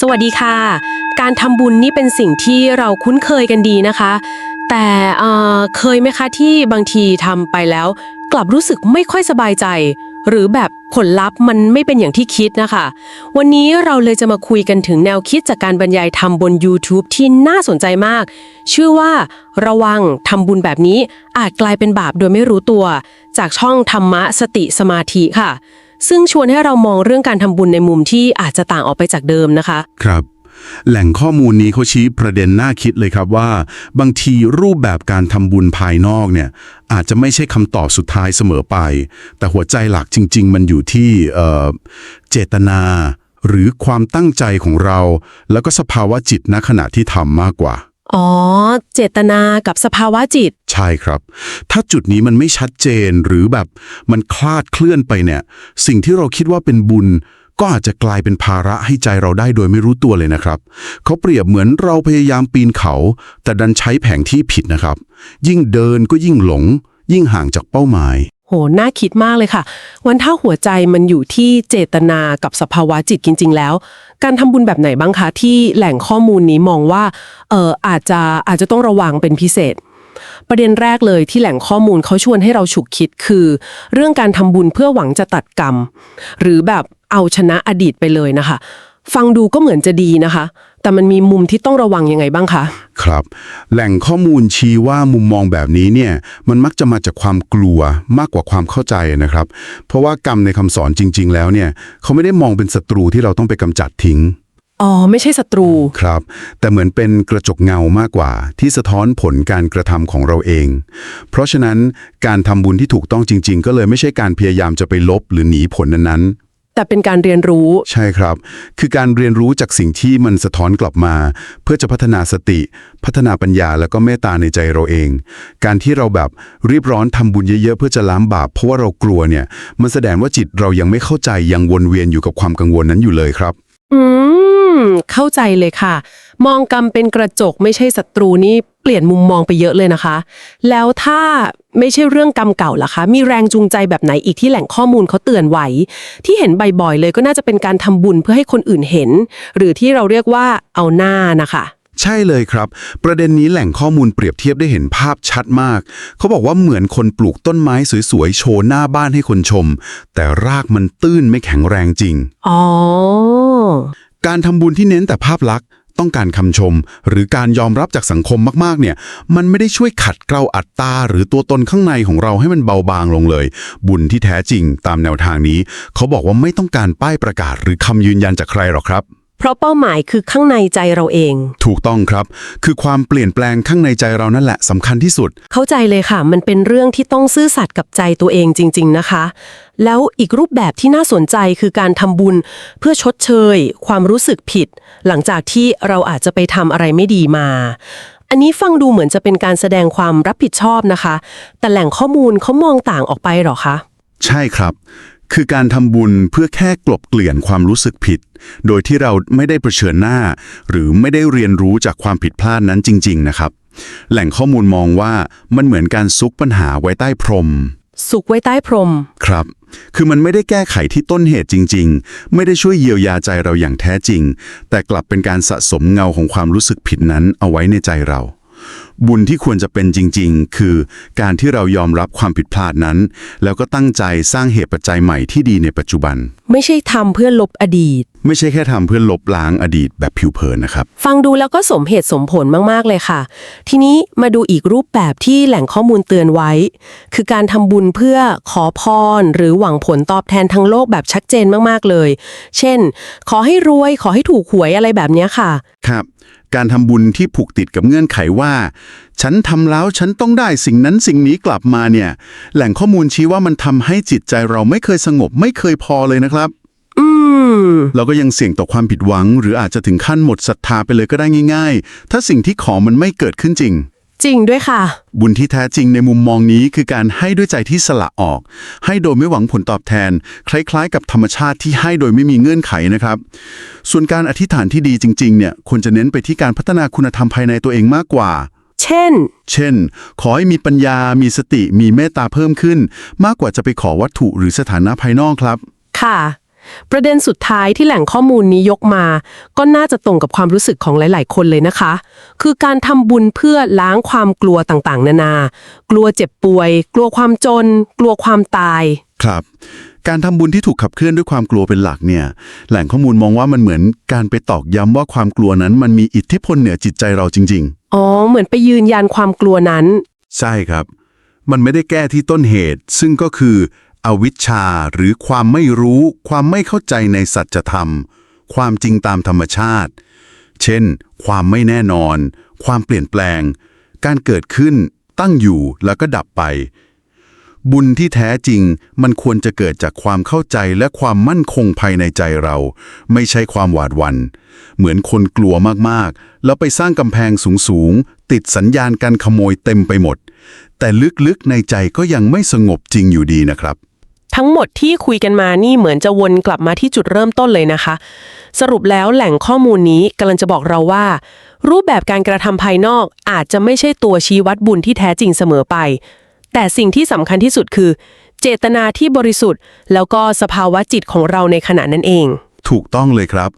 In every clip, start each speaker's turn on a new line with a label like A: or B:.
A: สวัสดีค่ะ การทำบุญนี่เป็นสิ่งที่เราคุ้นเคยกันดีนะคะ แต่เเคยไหมคะที่บางทีทำไปแล้ว กลับรู้สึกไม่ค่อยสบายใจ หรือแบบผลลัพธ์มันไม่เป็นอย่างที่คิดนะคะ วันนี้เราเลยจะมาคุยกันถึงแนวคิดจากการบรรยายทำบน YouTube ที่น่าสนใจมาก ชื่อว่า ระวังทำบุญแบบนี้อาจกลายเป็นบาปโดยไม่รู้ตัว จากช่องธรรมะสติสมาธิค่ะ ซึ่งชวนให้เรามองเรื่องการทำบุญในมุมที่อาจจะต่างออกไปจากเดิมนะคะ
B: ครับ แหล่งข้อมูลนี้เขาชี้ประเด็นน่าคิดเลยครับว่า บางทีรูปแบบการทำบุญภายนอกเนี่ย อาจจะไม่ใช่คำตอบสุดท้ายเสมอไป แต่หัวใจหลักจริง ๆ มันอยู่ที่เอ่อเจตนา หรือความตั้งใจของเรา แล้วก็สภาวะจิตณขณะที่ทำมากกว่า
A: อ๋อ เจตนากับสภาวะจิต
B: ใช่ครับ ถ้าจุดนี้มันไม่ชัดเจนหรือแบบมันคลาดเคลื่อนไปเนี่ย สิ่งที่เราคิดว่าเป็นบุญ ก็อาจจะกลายเป็นภาระให้ใจเราได้โดยไม่รู้ตัวเลยนะครับ เขาเปรียบเหมือนเราพยายามปีนเขา แต่ดันใช้แผงที่ผิดนะครับ ยิ่งเดินก็ยิ่งหลง ยิ่งห่างจากเป้าหมาย
A: โห น่าคิดมากเลยค่ะ วันถ้าหัวใจมันอยู่ที่เจตนากับสภาวะจิตจริง ๆ แล้ว การทำบุญแบบไหนบ้างคะ ที่แหล่งข้อมูลนี้มองว่า เอออาจจะอาจจะต้องระวังเป็นพิเศษ ประเด็นแรกเลยที่แหล่งข้อมูลเขาชวนให้เราฉุกคิดคือ เรื่องการทำบุญเพื่อหวังจะตัดกรรม หรือแบบเอาชนะอดีตไปเลยนะคะ ฟังดูก็เหมือนจะดีนะคะ แต่มันมีมุมที่ต้องระวังยังไงบ้างคะ
B: ครับ แหล่งข้อมูลชี้ว่ามุมมองแบบนี้เนี่ยมันมักจะมาจากความกลัวมากกว่าความเข้าใจนะครับ เพราะว่ากรรมในคำสอนจริง ๆ แล้วเนี่ยเขาไม่ได้มองเป็นศัตรูที่เราต้องไปกำจัดทิ้ง
A: อ๋อ ไม่ใช่ศัตรู
B: ครับ แต่เหมือนเป็นกระจกเงามากกว่า ที่สะท้อนผลการกระทำของเราเอง เพราะฉะนั้นการทำบุญที่ถูกต้องจริง ๆ ก็เลยไม่ใช่การพยายามจะไปลบหรือหนีผลนั้นๆ
A: แต่เป็นการเรียนรู้
B: ใช่ครับ คือการเรียนรู้จากสิ่งที่มันสะท้อนกลับมา เพื่อจะพัฒนาสติ พัฒนาปัญญาแล้วก็เมตตาในใจเราเอง การที่เราแบบรีบร้อนทำบุญเยอะๆ เพื่อจะล้างบาปเพราะว่าเรากลัวเนี่ย มันแสดงว่าจิตเรายังไม่เข้าใจยังวนเวียนอยู่กับความกังวลนั้นอยู่เลยครับ
A: อืม เข้าใจเลยค่ะ มองกรรมเป็นกระจกไม่ใช่ศัตรูนี่เปลี่ยนมุมมองไปเยอะเลยนะคะ แล้วถ้าไม่ใช่เรื่องกรรมเก่าล่ะคะ มีแรงจูงใจแบบไหนอีกที่แหล่งข้อมูลเขาเตือนไว้ ที่เห็นบ่อยๆเลยก็น่าจะเป็นการทำบุญเพื่อให้คนอื่นเห็น หรือที่เราเรียกว่าเอาหน้านะคะ
B: ใช่เลยครับ ประเด็นนี้แหล่งข้อมูลเปรียบเทียบได้เห็นภาพชัดมาก เขาบอกว่าเหมือนคนปลูกต้นไม้สวยๆ โชว์หน้าบ้านให้คนชม แต่รากมันตื้นไม่แข็งแรงจริง
A: อ๋อ
B: การทำบุญที่เน้นแต่ภาพลักษณ์ ต้องการคำชม หรือการยอมรับจากสังคมมากๆ เนี่ย มันไม่ได้ช่วยขัดเกลาอัตตา หรือตัวตนข้างในของเราให้มันเบาบางลงเลย บุญที่แท้จริงตามแนวทางนี้ เขาบอกว่าไม่ต้องการป้ายประกาศ หรือคำยืนยันจากใครหรอกครับ
A: เพราะเป้าหมายคือข้างในใจเราเอง
B: ถูกต้องครับ คือความเปลี่ยนแปลงข้างในใจเรานั่นแหละสำคัญที่สุด
A: เข้าใจเลยค่ะ มันเป็นเรื่องที่ต้องซื่อสัตย์กับใจตัวเองจริง ๆนะคะ แล้วอีกรูปแบบที่น่าสนใจคือการทำบุญเพื่อชดเชย ความรู้สึกผิด หลังจากที่เราอาจจะไปทำอะไรไม่ดีมา อันนี้ฟังดูเหมือนจะเป็นการแสดงความรับผิดชอบนะคะ แต่แหล่งข้อมูลเขามองต่างออกไปหรอคะ
B: ใช่ครับ คือการทำบุญเพื่อแค่กลบเกลื่อนความรู้สึกผิด โดยที่เราไม่ได้เผชิญหน้า หรือไม่ได้เรียนรู้จากความผิดพลาดนั้นจริง ๆ นะครับ แหล่งข้อมูลมองว่ามันเหมือนการซุกปัญหาไว้ใต้พรม
A: สุขไว้ใต้พรม
B: ครับ คือมันไม่ได้แก้ไขที่ต้นเหตุจริง ๆ ไม่ได้ช่วยเยียวยาใจเราอย่างแท้จริง แต่กลับเป็นการสะสมเงาของความรู้สึกผิดนั้นเอาไว้ในใจเรา บุญที่ควรจะเป็นจริง ๆ คือการที่เรายอมรับความผิดพลาดนั้น แล้วก็ตั้งใจสร้างเหตุปัจจัยใหม่ที่ดีในปัจจุบัน
A: ไม่ใช่ทำเพื่อลบอดีต
B: ไม่ใช่แค่ทำเพื่อลบล้างอดีตแบบผิวเผินนะครับ
A: ฟังดูแล้วก็สมเหตุสมผลมาก ๆ เลยค่ะ ทีนี้มาดูอีกรูปแบบที่แหล่งข้อมูลเตือนไว้ คือการทำบุญเพื่อขอพร หรือหวังผลตอบแทนทางโลกแบบชัดเจนมาก ๆ เลย เช่น ขอให้รวย ขอให้ถูกหวยอะไรแบบเนี้ยค่ะ
B: ครับ การทำบุญที่ผูกติดกับเงื่อนไขว่า ฉันทำแล้วฉันต้องได้สิ่งนั้นสิ่งนี้กลับมาเนี่ย แหล่งข้อมูลชี้ว่ามันทำให้จิตใจเราไม่เคยสงบไม่เคยพอเลยนะครับ
A: อืม
B: เราก็ยังเสี่ยงต่อความผิดหวัง หรืออาจจะถึงขั้นหมดศรัทธาไปเลยก็ได้ง่าย ๆ ถ้าสิ่งที่ขอมันไม่เกิดขึ้นจริง
A: จริงด้วยค่ะ
B: บุญที่แท้จริงในมุมมองนี้คือการให้ด้วยใจที่สละออก ให้โดยไม่หวังผลตอบแทน คล้ายๆ กับธรรมชาติที่ให้โดยไม่มีเงื่อนไขนะครับ ส่วนการอธิษฐานที่ดีจริงๆเนี่ยควรจะเน้นไปที่การพัฒนาคุณธรรมภายในตัวเองมากกว่า
A: เช่น
B: เช่น ขอให้มีปัญญา มีสติ มีเมตตาเพิ่มขึ้น มากกว่าจะไปขอวัตถุหรือสถานะภายนอกครับ
A: ค่ะ ประเด็นสุดท้ายที่แหล่งข้อมูลนี้ยกมา ก็น่าจะตรงกับความรู้สึกของหลาย ๆ คนเลยนะคะ คือการทำบุญเพื่อล้างความกลัวต่าง ๆ นานา กลัวเจ็บป่วย กลัวความจน กลัวความตาย
B: ครับ การทำบุญที่ถูกขับเคลื่อนด้วยความกลัวเป็นหลักเนี่ย แหล่งข้อมูลมองว่ามันเหมือนการไปตอกย้ำว่าความกลัวนั้น มันมีอิทธิพลเหนือจิตใจเราจริง
A: อ๋อ เหมือนไปยืนยันความกลัวนั้น
B: ๆ ใช่ครับ มันไม่ได้แก้ที่ต้นเหตุ ซึ่งก็คือ อวิชชาหรือความไม่รู้ ความไม่เข้าใจในสัจธรรม ความจริงตามธรรมชาติ เช่น ความไม่แน่นอน ความเปลี่ยนแปลง การเกิดขึ้น ตั้งอยู่แล้วก็ดับไป บุญที่แท้จริงมันควรจะเกิดจากความเข้าใจและความมั่นคงภายในใจเรา ไม่ใช่ความหวาดหวัน่น เหมือนคนกลัวมากๆ แล้วไปสร้างกำแพงสูงๆ ติดสัญญาณการขโมยเต็มไปหมดแต่ลึกๆในใจก็ยังไม่สงบจริงอยู่ดีนะครับ
A: ทั้งหมดที่คุยกันมานี่เหมือนจะวนกลับมาที่จุดเริ่มต้นเลยนะคะ สรุปแล้วแหล่งข้อมูลนี้กำลังจะบอกเราว่า รูปแบบการกระทำภายนอกอาจจะไม่ใช่ตัวชี้วัดบุญที่แท้จริงเสมอไป แต่สิ่งที่สำคัญที่สุดคือ เจตนาที่บริสุทธิ์ แล้วก็สภาวะจิตของเราในขณะนั้นเอง
B: ถูกต้องเลยครับ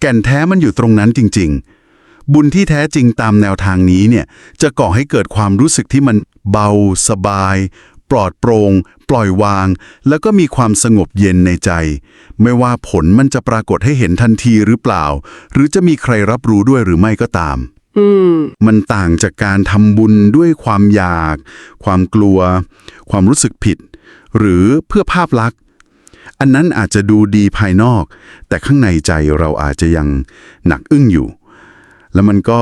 B: แก่นแท้มันอยู่ตรงนั้นจริง ๆบุญที่แท้จริงตามแนวทางนี้เนี่ยจะก่อให้เกิดความรู้สึกที่มันเบา สบาย ปลอดโปรง่ง ปล่อยวาง แล้วก็มีความสงบเย็นในใจ ไม่ว่าผลมันจะปรากฏให้เห็นทันทีหรือเปล่า หรือจะมีใครรับรู้ด้วยหรือไม่ก็ตาม
A: อืม
B: มันต่างจากการทำบุญด้วยความอยาก ความกลัว ความรู้สึกผิด หรือเพื่อภาพลักษณ์ อันนั้นอาจจะดูดีภายนอก แต่ข้างในใจเราอาจจะยังหนักอึ้งอยู่ แล้วมันก็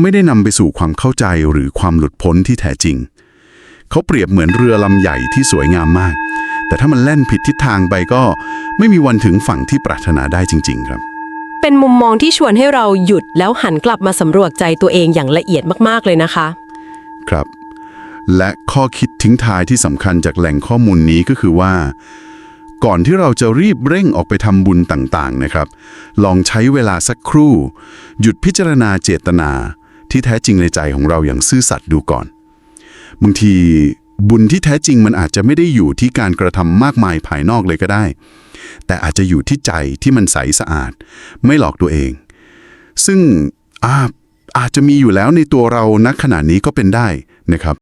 B: ไม่ได้นำไปสู่ความเข้าใจหรือความหลุดพ้นที่แท้จริง เขาเปรียบเหมือนเรือลำใหญ่ที่สวยงามมาก แต่ถ้ามันแล่นผิดทิศทางไปก็ไม่มีวันถึงฝั่งที่ปรารถนาได้จริง ๆ ครับ
A: เป็นมุมมองที่ชวนให้เราหยุดแล้วหันกลับมาสำรวจใจตัวเองอย่างละเอียดมากๆเลยนะคะ
B: ครับ และข้อคิดทิ้งท้ายที่สำคัญจากแหล่งข้อมูลนี้ก็คือว่า ก่อนที่เราจะรีบเร่งออกไปทำบุญต่างๆนะครับ ลองใช้เวลาสักครู่ หยุดพิจารณาเจตนา ที่แท้จริงในใจของเราอย่างซื่อสัตย์ดูก่อน บางทีบุญที่แท้จริงมันอาจจะไม่ได้อยู่ที่การกระทำมากมายภายนอกเลยก็ได้ แต่อาจจะอยู่ที่ใจที่มันใสสะอาด ไม่หลอกตัวเอง ซึ่งอาอาจจะมีอยู่แล้วในตัวเราณขณะนี้ก็เป็นได้นะครับ